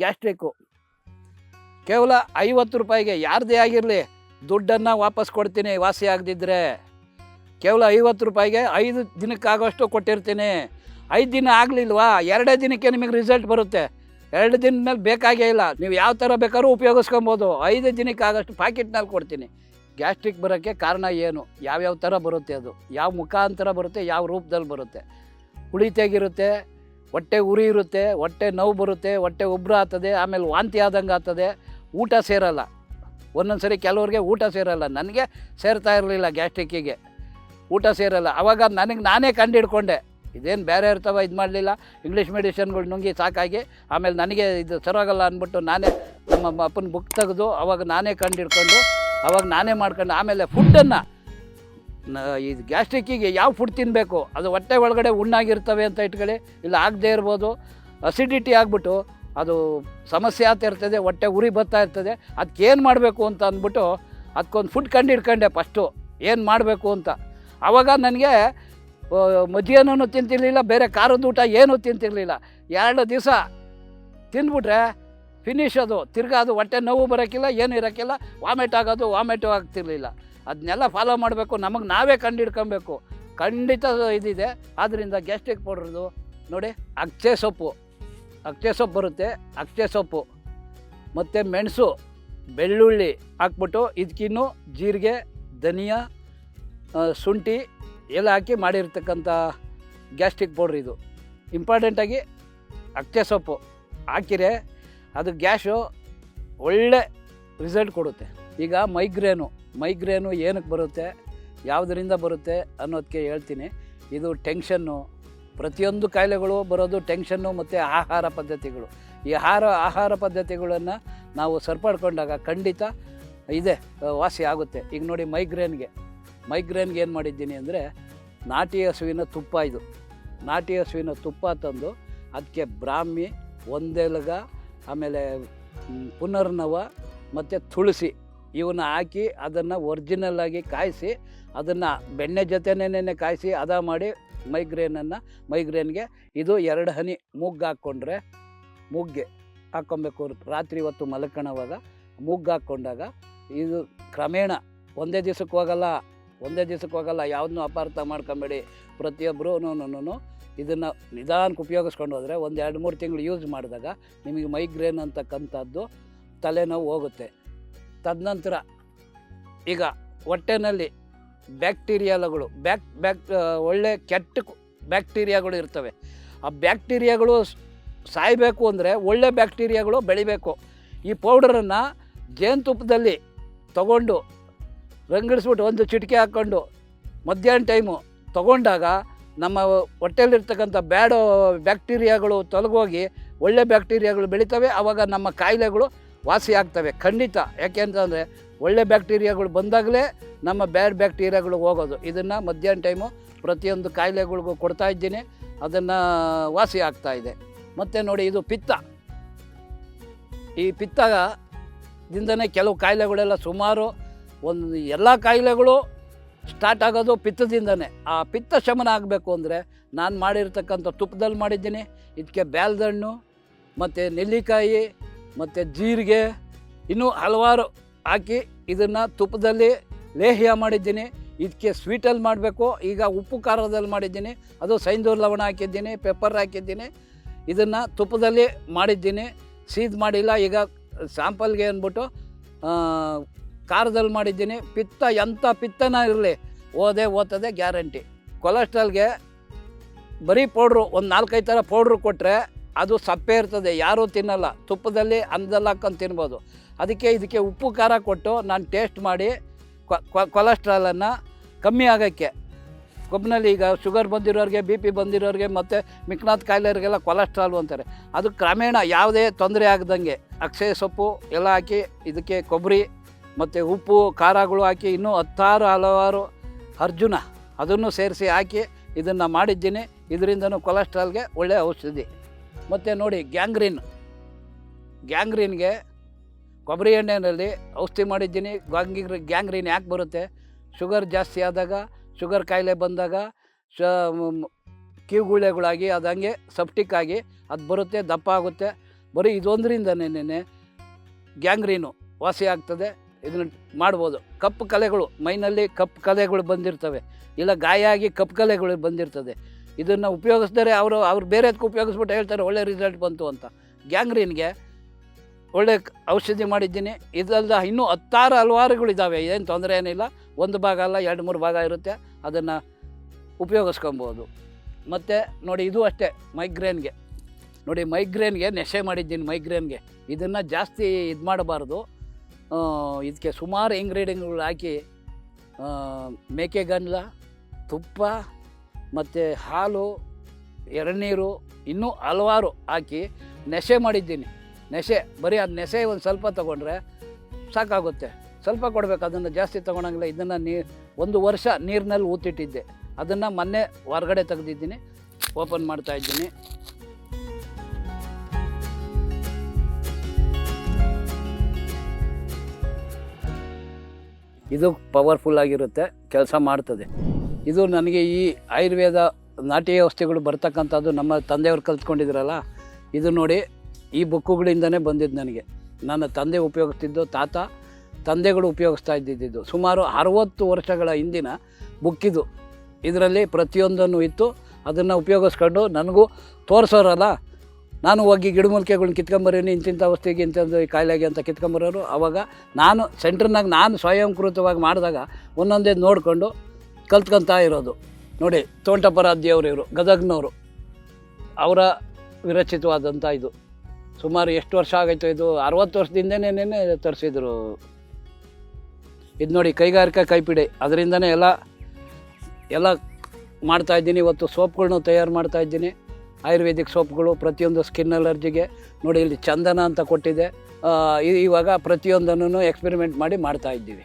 Gastric ಕೇವಲ ಐವತ್ತು ರೂಪಾಯಿಗೆ ಯಾರದೇ ಆಗಿರಲಿ ದುಡ್ಡನ್ನು ವಾಪಸ್ ಕೊಡ್ತೀನಿ, ವಾಸಿ ಆಗದಿದ್ದರೆ ಕೇವಲ ಐವತ್ತು ರೂಪಾಯಿಗೆ ಐದು ದಿನಕ್ಕಾಗೋಷ್ಟು ಕೊಟ್ಟಿರ್ತೀನಿ. ಐದು ದಿನ ಆಗಲಿಲ್ವಾ? ಎರಡೇ ದಿನಕ್ಕೆ ನಿಮಗೆ ರಿಸಲ್ಟ್ ಬರುತ್ತೆ. ಎರಡು ದಿನದ ಮೇಲೆ ಬೇಕಾಗೇ ಇಲ್ಲ. ನೀವು ಯಾವ ಥರ ಬೇಕಾದ್ರೂ ಉಪಯೋಗಿಸ್ಕೊಬೋದು. ಐದು ದಿನಕ್ಕೆ ಪ್ಯಾಕೆಟ್ನಲ್ಲಿ ಕೊಡ್ತೀನಿ. ಗ್ಯಾಸ್ಟ್ರಿಕ್ ಬರೋಕ್ಕೆ ಕಾರಣ ಏನು? ಯಾವ್ಯಾವ ಥರ ಬರುತ್ತೆ ಅದು? ಯಾವ ಮುಖಾಂತರ ಬರುತ್ತೆ? ಯಾವ ರೂಪದಲ್ಲಿ ಬರುತ್ತೆ? ಹುಳಿತೆಗಿರುತ್ತೆ ಹೊಟ್ಟೆ ಉರಿ ಇರುತ್ತೆ, ಹೊಟ್ಟೆ ನೋವು ಬರುತ್ತೆ, ಹೊಟ್ಟೆ ಉಬ್ರ ಆಗ್ತದೆ, ಆಮೇಲೆ ವಾಂತಿ ಆದಂಗೆ ಆಗ್ತದೆ, ಊಟ ಸೇರಲ್ಲ. ಒಂದೊಂದು ಸರಿ ಕೆಲವ್ರಿಗೆ ಊಟ ಸೇರಲ್ಲ, ನನಗೆ ಸೇರ್ತಾ ಇರಲಿಲ್ಲ ಗ್ಯಾಸ್ಟ್ರಿಕ್ಕಿಗೆ. ಊಟ ಸೇರಲ್ಲ, ಅವಾಗ ನನಗೆ ನಾನೇ ಕಂಡು ಹಿಡ್ಕೊಂಡೆ ಇದೇನು ಬೇರೆ ಇರ್ತಾವ ಇದು ಮಾಡಲಿಲ್ಲ, ಇಂಗ್ಲೀಷ್ ಮೆಡಿಷನ್ಗಳು ನುಂಗಿ ಸಾಕಾಗಿ, ಆಮೇಲೆ ನನಗೆ ಇದು ಸರೋಗಲ್ಲ ಅಂದ್ಬಿಟ್ಟು ನಾನೇ ನಮ್ಮ ಅಪ್ಪನ ಬುಕ್ ತೆಗೆದು ಅವಾಗ ನಾನೇ ಕಂಡು ಹಿಡ್ಕೊಂಡು ಅವಾಗ ನಾನೇ ಮಾಡ್ಕೊಂಡು, ಆಮೇಲೆ ಫುಡ್ಡನ್ನು ಇದು ಗ್ಯಾಸ್ಟ್ರಿಕ್ಕಿಗೆ ಯಾವ ಫುಡ್ ತಿನ್ನಬೇಕು ಅದು ಹೊಟ್ಟೆ ಒಳಗಡೆ ಉಣ್ಣಾಗಿರ್ತವೆ ಅಂತ ಇಟ್ಕೊಳ್ಳಿ. ಇಲ್ಲ ಆಗದೇ ಇರ್ಬೋದು. ಅಸಿಡಿಟಿ ಆಗಿಬಿಟ್ಟು ಅದು ಸಮಸ್ಯೆ ಆತ ಇರ್ತದೆ, ಹೊಟ್ಟೆ ಉರಿ ಬರ್ತಾ ಇರ್ತದೆ. ಅದಕ್ಕೆ ಏನು ಮಾಡಬೇಕು ಅಂತ ಅಂದ್ಬಿಟ್ಟು ಅದಕ್ಕೊಂದು ಫುಡ್ ಕಂಡು ಹಿಡ್ಕೊಂಡೆ ಫಸ್ಟು ಏನು ಮಾಡಬೇಕು ಅಂತ. ಆವಾಗ ನನಗೆ ಮಧ್ಯಾಹ್ನ ತಿಂತಿರ್ಲಿಲ್ಲ, ಬೇರೆ ಖಾರದ ಊಟ ಏನೂ ತಿಂತಿರ್ಲಿಲ್ಲ. ಎರಡು ದಿವಸ ತಿಂದ್ಬಿಟ್ರೆ ಫಿನಿಶ್ ಅದು. ತಿರ್ಗಾ ಅದು ಹೊಟ್ಟೆ ನೋವು ಬರೋಕ್ಕಿಲ್ಲ ಏನು ಇರೋಕ್ಕಿಲ್ಲ ವಾಮಿಟ್ ಆಗೋದು ವಾಮಿಟು ಆಗ್ತಿರ್ಲಿಲ್ಲ. ಅದನ್ನೆಲ್ಲ ಫಾಲೋ ಮಾಡಬೇಕು, ನಮಗೆ ನಾವೇ ಕಂಡು ಹಿಡ್ಕೊಬೇಕು. ಖಂಡಿತ ಇದಿದೆ. ಆದ್ದರಿಂದ ಗ್ಯಾಸ್ಟ್ರಿಕ್ ಪೌಡ್ರದು ನೋಡಿ ಅಕ್ಷೆ ಸೊಪ್ಪು. ಅಕ್ಷೆ ಸೊಪ್ಪು ಬರುತ್ತೆ ಅಕ್ಷೆ ಸೊಪ್ಪು. ಮತ್ತು ಮೆಣಸು, ಬೆಳ್ಳುಳ್ಳಿ ಹಾಕ್ಬಿಟ್ಟು ಇದಕ್ಕಿನ್ನು ಜೀರಿಗೆ, ಧನಿಯಾ ಶುಂಠಿ ಎಲ್ಲ ಹಾಕಿ ಮಾಡಿರ್ತಕ್ಕಂಥ ಗ್ಯಾಸ್ಟ್ರಿಕ್ ಪೌಡ್ರ್ ಇದು. ಇಂಪಾರ್ಟೆಂಟಾಗಿ ಅಕ್ಷೆ ಸೊಪ್ಪು ಹಾಕಿರೆ ಅದು ಗ್ಯಾಸು ಒಳ್ಳೆ ರಿಸಲ್ಟ್ ಕೊಡುತ್ತೆ. ಈಗ ಮೈಗ್ರೇನು ಮೈಗ್ರೇನು ಏನಕ್ಕೆ ಬರುತ್ತೆ, ಯಾವುದರಿಂದ ಬರುತ್ತೆ ಅನ್ನೋದಕ್ಕೆ ಹೇಳ್ತೀನಿ. ಇದು ಟೆನ್ಷನ್ನು, ಪ್ರತಿಯೊಂದು ಕಾಯಿಲೆಗಳು ಬರೋದು ಟೆನ್ಷನ್ನು ಮತ್ತು ಆಹಾರ ಪದ್ಧತಿಗಳು. ಈ ಆಹಾರ ಆಹಾರ ಪದ್ಧತಿಗಳನ್ನು ನಾವು ಸರಿಪಡ್ಕೊಂಡಾಗ ಖಂಡಿತ ಇದೆ, ವಾಸಿ ಆಗುತ್ತೆ. ಈಗ ನೋಡಿ ಮೈಗ್ರೇನ್ಗೆ ಮೈಗ್ರೇನ್ಗೆ ಏನು ಮಾಡಿದ್ದೀನಿ ಅಂದರೆ ನಾಟಿ ಹಸುವಿನ ತುಪ್ಪ ಇದು. ನಾಟಿ ಹಸುವಿನ ತುಪ್ಪ ತಂದು ಅದಕ್ಕೆ ಬ್ರಾಹ್ಮಿ, ಒಂದೆಲಗ, ಆಮೇಲೆ ಪುನರ್ನವ ಮತ್ತು ತುಳಸಿ. ಇವನ್ನ ಹಾಕಿ ಅದನ್ನು ಒರ್ಜಿನಲ್ಲಾಗಿ ಕಾಯಿಸಿ, ಅದನ್ನು ಬೆಣ್ಣೆ ಜೊತೆನೇ ಕಾಯಿಸಿ, ಅದ ಮಾಡಿ ಮೈಗ್ರೇನನ್ನು ಮೈಗ್ರೇನ್ಗೆ ಇದು ಎರಡು ಹನಿ ಮೂಗ್ಗೆ ಹಾಕ್ಕೊಂಡ್ರೆ ಮೂಗ್ಗೆ ಹಾಕ್ಕೊಬೇಕು. ರಾತ್ರಿ ಹೊತ್ತು ಮಲಕಣವಾಗ ಮೂಗ್ಗೆ ಹಾಕ್ಕೊಂಡಾಗ ಇದು ಕ್ರಮೇಣ ಒಂದೇ ದಿವ್ಸಕ್ಕೆ ಹೋಗಲ್ಲ, ಒಂದೇ ದಿವ್ಸಕ್ಕೆ ಹೋಗಲ್ಲ, ಯಾವುದನ್ನೂ ಅಪಾರ್ಥ ಮಾಡ್ಕೊಂಬೇಡಿ. ಪ್ರತಿಯೊಬ್ಬರೂ ಇದನ್ನು ನಿಧಾನಕ್ಕೆ ಉಪಯೋಗಿಸ್ಕೊಂಡು ಹೋದರೆ ಒಂದು ಎರಡು ಮೂರು ತಿಂಗಳು ಯೂಸ್ ಮಾಡಿದಾಗ ನಿಮಗೆ ಮೈಗ್ರೇನ್ ಅಂತಕ್ಕಂಥದ್ದು ತಲೆನೋವು ಹೋಗುತ್ತೆ. ತದನಂತರ ಈಗ ಹೊಟ್ಟೆನಲ್ಲಿ ಬ್ಯಾಕ್ಟೀರಿಯಾಗಳು ಬ್ಯಾಕ್ ಬ್ಯಾಕ್ ಒಳ್ಳೆ ಕೆಟ್ಟ ಬ್ಯಾಕ್ಟೀರಿಯಾಗಳು ಇರ್ತವೆ. ಆ ಬ್ಯಾಕ್ಟೀರಿಯಾಗಳು ಸಾಯಬೇಕು ಅಂದರೆ ಒಳ್ಳೆ ಬ್ಯಾಕ್ಟೀರಿಯಾಗಳು ಬೆಳಿಬೇಕು. ಈ ಪೌಡರನ್ನು ಜೇನುತುಪ್ಪದಲ್ಲಿ ತಗೊಂಡು, ರಂಗಡಿಸ್ಬಿಟ್ಟು ಒಂದು ಚಿಟಿಕೆ ಹಾಕ್ಕೊಂಡು ಮಧ್ಯಾಹ್ನ ಟೈಮು ತಗೊಂಡಾಗ ನಮ್ಮ ಹೊಟ್ಟೆಯಲ್ಲಿರ್ತಕ್ಕಂಥ ಬ್ಯಾಡ್ ಬ್ಯಾಕ್ಟೀರಿಯಾಗಳು ತೊಲಗೋಗಿ ಒಳ್ಳೆ ಬ್ಯಾಕ್ಟೀರಿಯಾಗಳು ಬೆಳಿತವೆ. ಆವಾಗ ನಮ್ಮ ಕಾಯಿಲೆಗಳು ವಾಸಿ ಆಗ್ತವೆ, ಖಂಡಿತ. ಯಾಕೆಂತಂದರೆ ಒಳ್ಳೆ ಬ್ಯಾಕ್ಟೀರಿಯಾಗಳು ಬಂದಾಗಲೇ ನಮ್ಮ ಬ್ಯಾಡ್ ಬ್ಯಾಕ್ಟೀರಿಯಾಗಳು ಹೋಗೋದು. ಇದನ್ನು ಮಧ್ಯಾಹ್ನ ಟೈಮು ಪ್ರತಿಯೊಂದು ಕಾಯಿಲೆಗಳಿಗೂ ಕೊಡ್ತಾ ಇದ್ದೀನಿ. ಅದನ್ನು ವಾಸಿ ಆಗ್ತಾ ಇದೆ. ಮತ್ತು ನೋಡಿ, ಇದು ಪಿತ್ತ. ಈ ಪಿತ್ತದಿಂದನೇ ಕೆಲವು ಕಾಯಿಲೆಗಳೆಲ್ಲ ಸುಮಾರು ಒಂದು ಎಲ್ಲ ಕಾಯಿಲೆಗಳು ಸ್ಟಾರ್ಟ್ ಆಗೋದು ಪಿತ್ತದಿಂದನೇ. ಆ ಪಿತ್ತ ಶಮನ ಆಗಬೇಕು ಅಂದರೆ ನಾನು ಮಾಡಿರ್ತಕ್ಕಂಥ ತುಪ್ಪದಲ್ಲಿ ಮಾಡಿದ್ದೀನಿ. ಇದಕ್ಕೆ ಬ್ಯಾಲ್ದಣ್ಣು, ಮತ್ತು ನೆಲ್ಲಿಕಾಯಿ ಮತ್ತು ಜೀರಿಗೆ ಇನ್ನೂ ಹಲವಾರು ಹಾಕಿ ಇದನ್ನು ತುಪ್ಪದಲ್ಲಿ ಲೇಹ್ಯ ಮಾಡಿದ್ದೀನಿ. ಇದಕ್ಕೆ ಸ್ವೀಟಲ್ಲಿ ಮಾಡಬೇಕು. ಈಗ ಉಪ್ಪು ಖಾರದಲ್ಲಿ ಮಾಡಿದ್ದೀನಿ. ಅದು ಸೈಂದೂರು ಲವಣ ಹಾಕಿದ್ದೀನಿ ಪೆಪ್ಪರ್ ಹಾಕಿದ್ದೀನಿ. ಇದನ್ನು ತುಪ್ಪದಲ್ಲಿ ಮಾಡಿದ್ದೀನಿ. ಸೀದ್ ಮಾಡಿಲ್ಲ, ಈಗ ಸ್ಯಾಂಪಲ್ಗೆ ಅಂದ್ಬಿಟ್ಟು ಖಾರದಲ್ಲಿ ಮಾಡಿದ್ದೀನಿ. ಪಿತ್ತ ಎಂಥ ಪಿತ್ತನ ಇರಲಿ, ಓದೇ ಓದ್ತದೆ ಗ್ಯಾರಂಟಿ. ಕೊಲೆಸ್ಟ್ರಾಲ್ಗೆ ಬರೀ ಪೌಡ್ರು ಒಂದು ನಾಲ್ಕೈದು ಥರ ಪೌಡ್ರು ಕೊಟ್ಟರೆ ಅದು ಸಪ್ಪೆ ಇರ್ತದೆ. ಯಾರೂ ತಿನ್ನಲ್ಲ. ತುಪ್ಪದಲ್ಲಿ ಅನ್ನದಲ್ಲಿ ಹಾಕ್ಕೊಂಡು ತಿನ್ಬೋದು. ಅದಕ್ಕೆ ಇದಕ್ಕೆ ಉಪ್ಪು, ಖಾರ ಕೊಟ್ಟು ನಾನು ಟೇಸ್ಟ್ ಮಾಡಿ ಕೊಲೆಸ್ಟ್ರಾಲನ್ನು ಕಮ್ಮಿ ಆಗೋಕ್ಕೆ. ಕೊಬ್ಬಿನಲ್ಲಿ ಈಗ ಶುಗರ್ ಬಂದಿರೋರಿಗೆ ಬಿ ಪಿ ಬಂದಿರೋರಿಗೆ ಮತ್ತು ಮಿಕ್ನಾಥ್ ಕಾಯಿಲೆಯವರಿಗೆಲ್ಲ ಕೊಲೆಸ್ಟ್ರಾಲ್ ಅಂತಾರೆ. ಅದು ಕ್ರಮೇಣ ಯಾವುದೇ ತೊಂದರೆ ಆಗದಂಗೆ ಅಕ್ಷಯ ಸೊಪ್ಪು ಎಲ್ಲ ಹಾಕಿ ಇದಕ್ಕೆ ಕೊಬ್ಬರಿ ಮತ್ತು ಉಪ್ಪು, ಖಾರಗಳು ಹಾಕಿ ಇನ್ನೂ ಹತ್ತಾರು ಹಲವಾರು ಅರ್ಜುನ ಅದನ್ನು ಸೇರಿಸಿ ಹಾಕಿ ಇದನ್ನು ಮಾಡಿದ್ದೀನಿ. ಇದರಿಂದನೂ ಕೊಲೆಸ್ಟ್ರಾಲ್ಗೆ ಒಳ್ಳೆಯ ಔಷಧಿ. ಮತ್ತು ನೋಡಿ, ಗ್ಯಾಂಗ್ರೀನ್. ಗ್ಯಾಂಗ್ರೀನ್ಗೆ ಕೊಬ್ಬರಿ ಎಣ್ಣೆಯಲ್ಲಿ ಔಷಧಿ ಮಾಡಿದ್ದೀನಿ. ಗ್ಯಾಂಗಿ ಗ್ಯಾಂಗ್ರೀನ್ ಯಾಕೆ ಬರುತ್ತೆ? ಶುಗರ್ ಜಾಸ್ತಿ ಆದಾಗ, ಶುಗರ್ ಕಾಯಿಲೆ ಬಂದಾಗ ಶ ಕಿವುಗುಳೆಗಳಾಗಿ ಅದು ಹಂಗೆ ಸಪ್ಟಿಕ್ ಆಗಿ ಅದು ಬರುತ್ತೆ, ದಪ್ಪ ಆಗುತ್ತೆ. ಬರೀ ಇದೊಂದರಿಂದನೇ ಗ್ಯಾಂಗ್ರೀನು ವಾಸಿ ಆಗ್ತದೆ. ಇದನ್ನ ಮಾಡ್ಬೋದು. ಕಪ್ಪು ಕಲೆಗಳು, ಮೈನಲ್ಲಿ ಕಪ್ಪು ಕಲೆಗಳು ಬಂದಿರ್ತವೆ. ಇಲ್ಲ ಗಾಯ ಆಗಿ ಕಪ್ಪು ಕಲೆಗಳು ಬಂದಿರ್ತದೆ. ಇದನ್ನು ಉಪಯೋಗಿಸಿದರೆ ಅವರು, ಅವ್ರು ಬೇರೆದಕ್ಕೆ ಉಪಯೋಗಿಸ್ಬಿಟ್ಟು ಹೇಳ್ತಾರೆ, ಒಳ್ಳೆ ರಿಸಲ್ಟ್ ಬಂತು ಅಂತ. ಗ್ಯಾಂಗ್ರೀನ್ಗೆ ಒಳ್ಳೆ ಔಷಧಿ ಮಾಡಿದ್ದೀನಿ. ಇದಲ್ದ ಇನ್ನೂ ಹತ್ತಾರು ಹಲವಾರುಗಳಿದ್ದಾವೆ ಏನು ತೊಂದರೆ ಏನಿಲ್ಲ. ಒಂದು ಭಾಗ ಅಲ್ಲ, ಎರಡು, ಮೂರು ಭಾಗ ಇರುತ್ತೆ. ಅದನ್ನು ಉಪಯೋಗಿಸ್ಕೊಬೋದು. ಮತ್ತು ನೋಡಿ, ಇದು ಅಷ್ಟೇ ಮೈಗ್ರೇನ್ಗೆ ನೋಡಿ ಮೈಗ್ರೇನ್ಗೆ ನೆಶೆ ಮಾಡಿದ್ದೀನಿ ಮೈಗ್ರೇನ್ಗೆ ಇದನ್ನು ಜಾಸ್ತಿ ಇದು ಮಾಡಬಾರ್ದು. ಇದಕ್ಕೆ ಸುಮಾರು ಇಂಗ್ರೀಡಿಯಂಟ್ಗಳು ಹಾಕಿ ಮೇಕೆ ಗನ್ಲ ತುಪ್ಪ ಮತ್ತು ಹಾಲು, ಎಳನೀರು, ಇನ್ನೂ ಹಲವಾರು ಹಾಕಿ ನೆಶೆ ಮಾಡಿದ್ದೀನಿ. ನೆಶೆ ಬರೀ ಅದು ನೆಸೆ ಒಂದು ಸ್ವಲ್ಪ ತೊಗೊಂಡ್ರೆ ಸಾಕಾಗುತ್ತೆ. ಸ್ವಲ್ಪ ಕೊಡಬೇಕು, ಅದನ್ನು ಜಾಸ್ತಿ ತೊಗೊಳಂಗಿಲ್ಲ ಇದನ್ನು ನೀ, ಒಂದು ವರ್ಷ ನೀರಿನಲ್ಲಿ ಊತಿಟ್ಟಿದ್ದೆ. ಅದನ್ನು ಮೊನ್ನೆ ಹೊರಗಡೆ ತೆಗೆದಿದ್ದೀನಿ, ಓಪನ್ ಮಾಡ್ತಾ ಇದ್ದೀನಿ. ಇದು ಪವರ್ಫುಲ್ ಆಗಿರುತ್ತೆ, ಕೆಲಸ ಮಾಡ್ತದೆ. ಇದು ನನಗೆ ಈ ಆಯುರ್ವೇದ ನಾಟಿ ಔಷಧಿಗಳು ಬರ್ತಕ್ಕಂಥದ್ದು ನಮ್ಮ ತಂದೆಯವರು ಕಲ್ತ್ಕೊಂಡಿದ್ರಲ್ಲ, ಇದು ನೋಡಿ ಈ ಬುಕ್ಕುಗಳಿಂದನೇ ಬಂದಿದ್ದು ನನಗೆ. ನನ್ನ ತಂದೆ ಉಪಯೋಗಿಸ್ತಿದ್ದು ತಾತ, ತಂದೆಗಳು ಉಪಯೋಗಿಸ್ತಾ ಇದ್ದಿದ್ದು. ಸುಮಾರು ಅರವತ್ತು ವರ್ಷಗಳ ಹಿಂದಿನ ಬುಕ್ಕಿದು. ಇದರಲ್ಲಿ ಪ್ರತಿಯೊಂದನ್ನು ಇತ್ತು, ಅದನ್ನು ಉಪಯೋಗಿಸ್ಕೊಂಡು ನನಗೂ ತೋರಿಸೋರಲ್ಲ. ನಾನು ಹೋಗಿ ಗಿಡಮೂಲಿಕೆಗಳನ್ನ ಕಿತ್ಕೊಂಬರೀನಿ ಇಂತಿಂಥ ಔಷಧಿಗೆ ಇಂಥದ್ದು ಕಾಯಿಲೆಗೆ ಅಂತ ಕಿತ್ಕೊಂಬರೋರು. ಆವಾಗ ನಾನು ಸೆಂಟ್ರ್ನಾಗ ನಾನು ಸ್ವಯಂಕೃತವಾಗಿ ಮಾಡಿದಾಗ ಒಂದೊಂದೇ ನೋಡಿಕೊಂಡು ಕಲ್ತ್ಕೊತಾ ಇರೋದು. ನೋಡಿ ತೋಂಟಪರಾಧ್ಯವರು ಇವರು, ಗದಗ್ನವರು. ಅವರ ವಿರಚಿತವಾದಂಥ ಇದು. ಸುಮಾರು ಎಷ್ಟು ವರ್ಷ ಆಗೈತೆ ಇದು? ಅರವತ್ತು ವರ್ಷದಿಂದನೇ ತರಿಸಿದ್ರು. ಇದು ನೋಡಿ, ಕೈಗಾರಿಕಾ ಕೈಪಿಡಿ. ಅದರಿಂದನೇ ಎಲ್ಲ ಎಲ್ಲ ಮಾಡ್ತಾಯಿದ್ದೀನಿ ಇವತ್ತು ಸೋಪ್ಗಳನ್ನೂ ತಯಾರು ಮಾಡ್ತಾಯಿದ್ದೀನಿ ಆಯುರ್ವೇದಿಕ್ ಸೋಪ್ಗಳು, ಪ್ರತಿಯೊಂದು ಸ್ಕಿನ್ ಅಲರ್ಜಿಗೆ. ನೋಡಿ, ಇಲ್ಲಿ ಚಂದನ ಅಂತ ಕೊಟ್ಟಿದೆ. ಇವಾಗ ಪ್ರತಿಯೊಂದನ್ನು ಎಕ್ಸ್ಪೆರಿಮೆಂಟ್ ಮಾಡಿ ಮಾಡ್ತಾ ಇದ್ದೀವಿ.